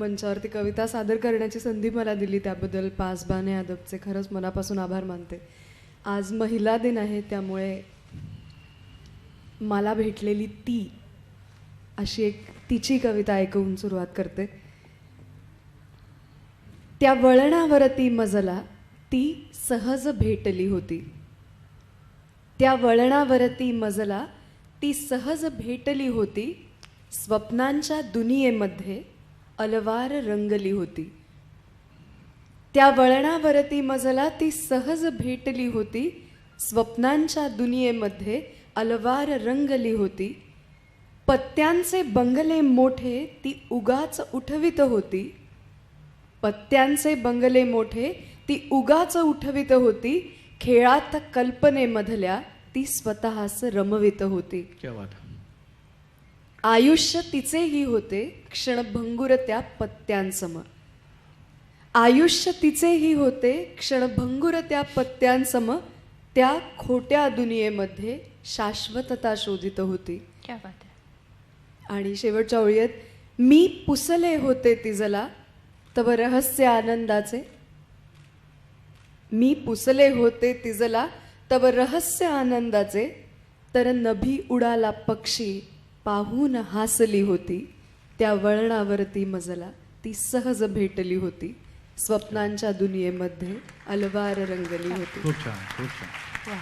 मंचावरती कविता सादर करण्याची संधी मला दिली त्याबद्दल पासबाने अदबचे खरंच मनापासून आभार मानते. आज महिला दिन आहे त्यामुळे मला भेटलेली ती अशी एक तिची कविता ऐकवून सुरुवात करते. त्या वळणावरती मजला ती सहज भेटली होती. त्या वळणावरती मजला ती सहज भेटली होती. स्वप्नांच्या दुनियेमध्ये अलवार रंगली होती. त्या वळणावरती मजला ती सहज भेटली होती. स्वप्नांच्या दुनियेमध्ये अलवार रंगली होती. पत्त्यांचे बंगले मोठे ती उगाच उठवित होती. पत्त्यांचे बंगले मोठे ती उगाच उठवित होती. खेळात कल्पनेमधल्या ती स्वतःच रमवित होती. क्या आयुष्य तिचेही होते क्षणभंगुर त्या पत्त्यांसम आयुष्य तिचेही होते क्षणभंगुर त्या पत्त्यांसम त्या खोट्या दुनियेमध्ये शाश्वतता शोधित होती. आणि शेवटच्या ओळीत मी पुसले होते तिजला तव रहस्य आनंदाचे. मी पुसले होते तिजला तव रहस्य आनंदाचे. तर नभी उडाला पक्षी पाहून हासली होती. त्या वळणावरती मजला ती सहज भेटली होती. स्वप्नांच्या दुनियेमध्ये अलवार रंगली होती. खूप छान खूप छान. वा.